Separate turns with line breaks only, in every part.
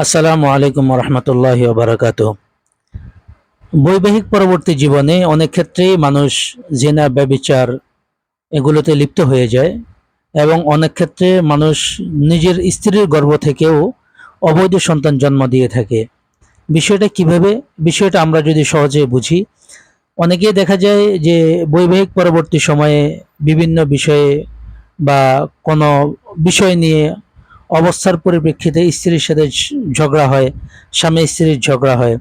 আসসালামু আলাইকুম রহমতুল্লাহ বারাকাত বৈবাহিক পরবর্তী জীবনে অনেক ক্ষেত্রেই মানুষ জেনা, ব্যবিচার এগুলোতে লিপ্ত হয়ে যায় এবং অনেক ক্ষেত্রে মানুষ নিজের স্ত্রীর গর্ভ থেকেও অবৈধ সন্তান জন্ম দিয়ে থাকে। বিষয়টা কীভাবে? বিষয়টা আমরা যদি সহজে বুঝি। অনেকেই দেখা যায় যে বৈবাহিক পরবর্তী সময়ে বিভিন্ন বিষয়ে বা কোনো বিষয় নিয়ে অবস্থার পরিপ্রেক্ষিতে স্ত্রীর সাথে ঝগড়া হয়, স্বামী স্ত্রীর ঝগড়া হয়।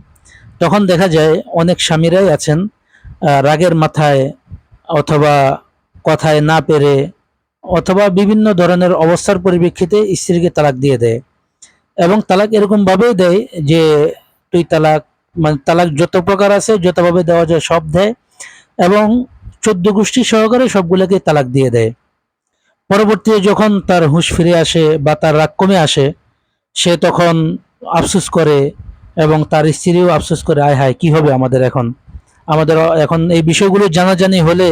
তখন দেখা যায় অনেক স্বামীরাই আছেন রাগের মাথায় অথবা কথায় না পেরে অথবা বিভিন্ন ধরনের অবস্থার পরিপ্রেক্ষিতে স্ত্রীকে তালাক দিয়ে দেয় এবং তালাক এরকমভাবেই দেয় যে তুই তালাক মানে তালাক যত প্রকার আছে, যতভাবে দেওয়া যায় সব দেয় এবং চোদ্দ গোষ্ঠী সহকারে সবগুলোকে তালাক দিয়ে দেয়। পরবর্তীতে যখন তার হুঁশ ফিরে আসে বা তার রাগ কমে আসে, সে তখন আফসোস করে এবং তার স্ত্রীও আফসোস করে, আয় হায়, কি হবে আমাদের এখন? আমাদের এখন এই বিষয়গুলো জানাজানি হলে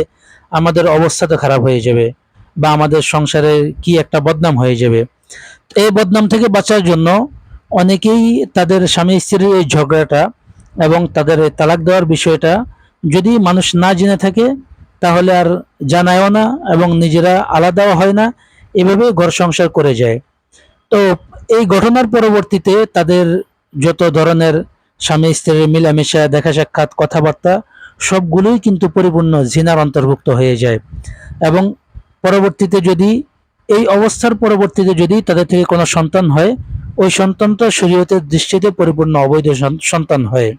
আমাদের অবস্থা তো খারাপ হয়ে যাবে বা আমাদের সংসারে কি একটা বদনাম হয়ে যাবে। এই বদনাম থেকে বাঁচার জন্য অনেকেই তাদের স্বামী স্ত্রীর এই ঝগড়াটা এবং তাদের তালাক দেওয়ার বিষয়টা যদি মানুষ না জেনে থাকে তাহলে আর জানায়ও না এবং নিজেরা আলাদাও হয় না। এভাবে ঘর সংসার করে যায়। তো এই ঘটনার পরবর্তীতে তাদের যত ধরনের স্বামী, স্ত্রীর মিলামেশা, দেখা সাক্ষাৎ, কথাবার্তা, সবগুলোই কিন্তু পরিপূর্ণ জিনার অন্তর্ভুক্ত হয়ে যায়। এবং পরবর্তীতে যদি, এই অবস্থার পরবর্তীতে যদি তাদের থেকে কোনো সন্তান হয়, ওই সন্তানটা শরীয়তের দৃষ্টিতে পরিপূর্ণ অবৈধ সন- সন্তান হয়।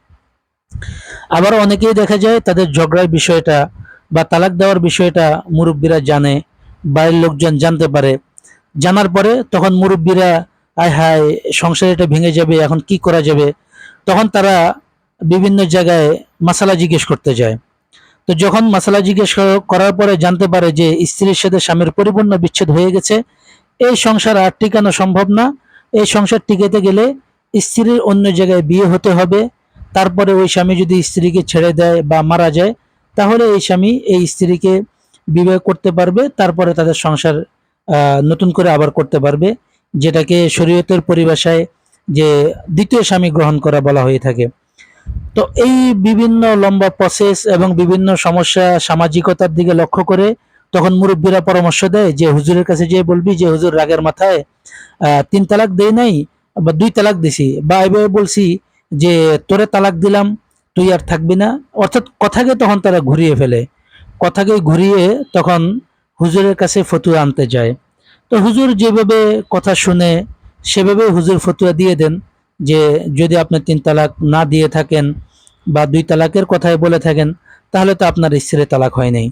আবার অনেকেই দেখা যায় তাদের ঝগড়ার বিষয়টা বা তালাক দেওয়ার বিষয়টা মুরব্বীরা জানে, বাইরের লোকজন জানতে পারে। জানার পরে তখন মুরব্বীরা, আয় হায়, সংসার এটা ভেঙে যাবে, এখন কি করা যাবে? তখন তারা বিভিন্ন জায়গায় মাসালা জিজ্ঞেস করতে যায়। তো যখন মাসালা জিজ্ঞেস করার পরে জানতে পারে যে স্ত্রীর সাথে স্বামীর পরিপূর্ণ বিচ্ছেদ হয়ে গেছে, এই সংসার আর টিকানো সম্ভব না। এই সংসার টিকাতে গেলে স্ত্রীর অন্য জায়গায় বিয়ে হতে হবে। তারপরে ওই স্বামী যদি স্ত্রীকে ছেড়ে দেয় বা মারা যায় তাহলে এই স্বামী এই স্ত্রীকে বিবাহ করতে পারবে, তারপরে তাদের সংসার নতুন করে আবার করতে পারবে, যেটাকে শরীয়তের পরিভাষায় যে দ্বিতীয় স্বামী গ্রহণ করা বলা হয়ে থাকে। তো এই বিভিন্ন লম্বা প্রসেস এবং বিভিন্ন সমস্যা সামাজিকতার দিকে লক্ষ্য করে তখন মুরব্বীরা পরামর্শ দেয় যে, হুজুরের কাছে যে বলবি যে, হুজুর রাগের মাথায় তিন তালাক দেই নাই বা দুই তালাক দিছি। বা এভাবে বলছি যে, তোরে তালাক দিলাম তুই আর থাকবি না। অর্থাৎ কথাকে তখন তারা ঘুরিয়ে ফেলে। কথাকে ঘুরিয়ে তখন হুজুরের কাছে ফতুয়া আনতে যায়। তো হুজুর যেভাবে কথা শুনে, সেভাবে হুজুর ফতুয়া দিয়ে দেন যে, যদি আপনি তিন তালাক না দিয়ে থাকেন বা দুই তালাকের কথাই বলে থাকেন, তাহলে তো আপনার স্ত্রীর তালাক হয় নাই।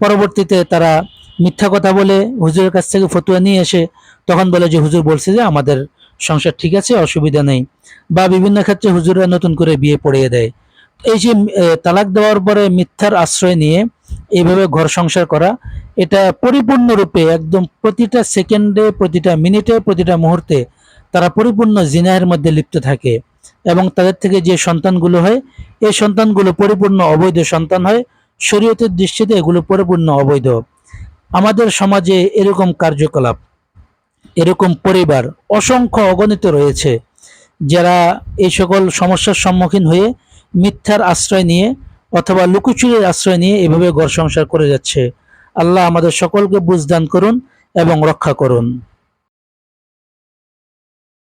পরবর্তীতে তারা মিথ্যা কথা বলে হুজুরের কাছ থেকে ফতুয়া নিয়ে এসে তখন বলে যে, হুজুর বলছে যে, আমাদের সংসার ঠিক আছে, অসুবিধা নেই। বা বিভিন্ন ক্ষেত্রে হুজুররা নতুন করে বিয়ে পড়িয়ে দেয়। এই যে তালাক দেওয়ার পরে মিথ্যার আশ্রয় নিয়ে এইভাবে ঘর সংসার করা, এটা পরিপূর্ণরূপে একদম প্রতিটা সেকেন্ডে, প্রতিটা মিনিটে, প্রতিটা মুহূর্তে তারা পরিপূর্ণ জিনাহের মধ্যে লিপ্ত থাকে এবং তাদের থেকে যে সন্তানগুলো হয়, এই সন্তানগুলো পরিপূর্ণ অবৈধ সন্তান হয়। শরীয়তের দৃষ্টিতে এগুলো পরিপূর্ণ অবৈধ। আমাদের সমাজে এরকম কার্যকলাপ, এরকম পরিবার অসংখ্য অগণিত রয়েছে যারা এই সকল সমস্যার সম্মুখীন হয়ে মিথ্যার আশ্রয় নিয়ে অথবা লুকুচুরির আশ্রয় নিয়ে এভাবে ঘর সংসার করে যাচ্ছে। আল্লাহ আমাদের সকলকে বুঝদান করুন এবং রক্ষা করুন।